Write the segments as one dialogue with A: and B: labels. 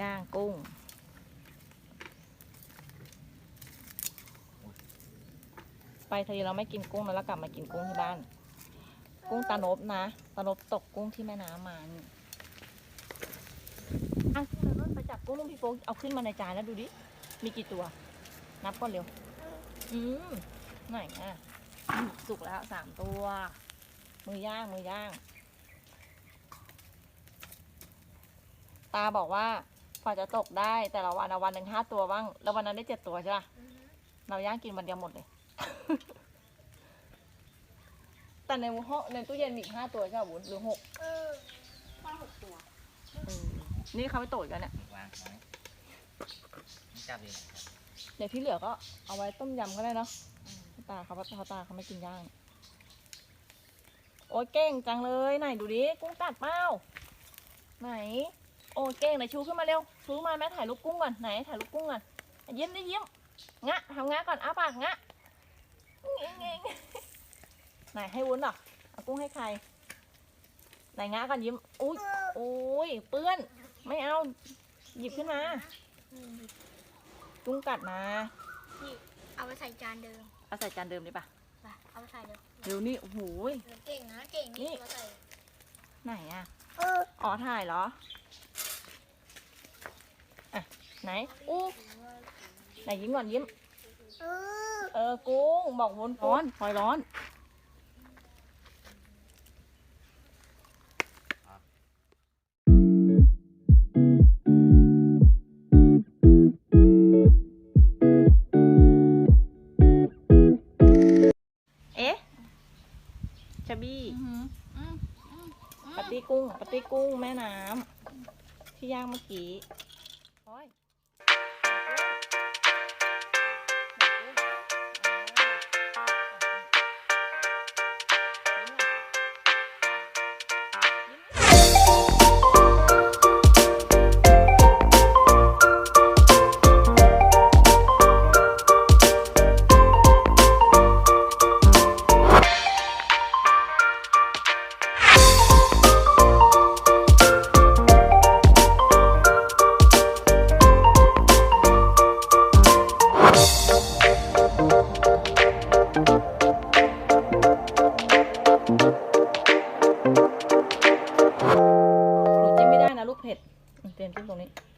A: ย่างกุ้ง ไปทะเลเราไม่กินกุ้งแล้วเรากลับมากินกุ้งที่บ้าน กุ้งตาโนบนะตาโนบตกกุ้งที่แม่น้ำมานี่อะที่เราไปจับกุ้งพี่โฟกเอาขึ้นมาในจานแล้วดูดิ มีกี่ตัว นับก่อนเร็ว อืมไหนอะอืมสุกแล้วสามตัว มือย่างมือย่าง ตาบอกว่า พอจะตกได้แต่ละวันอะวันหนึ่งห้าตัวบ้าง แล้ววันนั้นได้เจ็ดตัวใช่ปะเราย่างกินวันเดียวหมดเลย แต่ในห้องในตู้เย็นมีอีกห้าตัวใช่ปะวุ้นหรือหก
B: เออมาหกตัว
A: เออนี่เขาไปโตดกันเนี่ย
C: วางไว้นี่จับดีนะครับ
A: เดี๋ยวที่เหลือก็เอาไว้ต้มยำก็ได้เนาะตาเขาเขาตาเขาไม่กินย่าง โอ้ยเก่งจังเลยไหนดูดิ กุ้งกัดเปล่าไหนโอ้ยเก่งไหนชูขึ้นมาเร็ว ชูมาแม่ถ่ายรูปกุ้งก่อน ไหนถ่ายรูปกุ้งก่อนยิ้มดิยิ้มงะทำงะก่อนอ้าปากงะเงงเงงไหนให้วุ้นเหรอเอากุ้งให้ใคร ไหนงะก่อนยิ้ม อุ้ยโอ้ยเปื้อน ไม่เอา หยิบขึ้นมา
B: อืม
A: กุ้งกัดมา
B: นี่ เอาไปใส่จานเดิม
A: เอาใส่จานเดิมดีป่ะ
B: ไปเอาไปใส่เดิม
A: เดี๋ยวนี่โอ้โหย
B: เก่งนะ เก่ง
A: นี่
B: นี่มาใส่
A: ไหนอะ
B: เออ
A: อ๋อ ถ่ายเหรออะ ไหนอู้ไหนยิ้มก่อนยิ้ม
B: เออ
A: เออกุ้งบอกวนร้อนพลอยร้อนเอ๊ะชะบี้ปาตี้กุ้งปาตี้กุ้งแม่น้ำที่ย่างเมื่อกี้ รียมจิ้มตรงนี้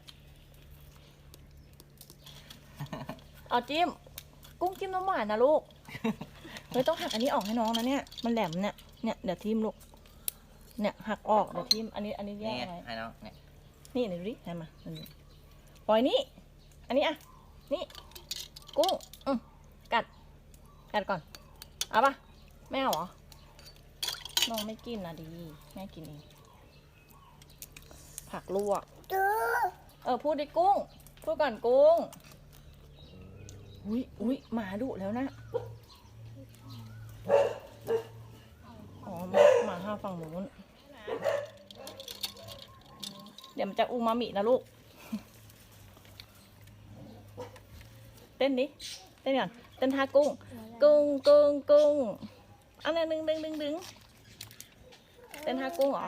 A: เอาจิ้ม กุ้งจิ้มน้ำหวานนะลูก เฮ้ยต้องหักอันนี้ออกให้น้องนะเนี่ย มันแหลมเนี่ย เนี่ยเดี๋ยวทิมลูก เนี่ยหักออกเดี๋ยวทิม อันนี้อันนี้แย
C: นี่
A: กไว้
C: ให้น้องเนี่ย
A: นี่เดี๋ยวดูดิให้มาดูดิปล่อยนี่ อันนี้อะ นี่ กุ้งอืมกัด กัดก่อน เอาปะไม่เอาเหรอ น้องไม่กินนะดี แม่กินเอง ผักลวก
B: เออ
A: เออพูดดิกุ้ง พูดก่อนกุ้ง อุ้ยอุ้ยหมาดุแล้วนะ อ๋อหมาห้าฝั่งนู้น เดี๋ยวมันจะอูมามินะลูก เต้นดิ เต้นก่อน เต้นท่ากุ้ง กุ้งกุ้งกุ้งอันนี้ดึงดึงดึงดึงเต้นท่ากุ้งเหรอ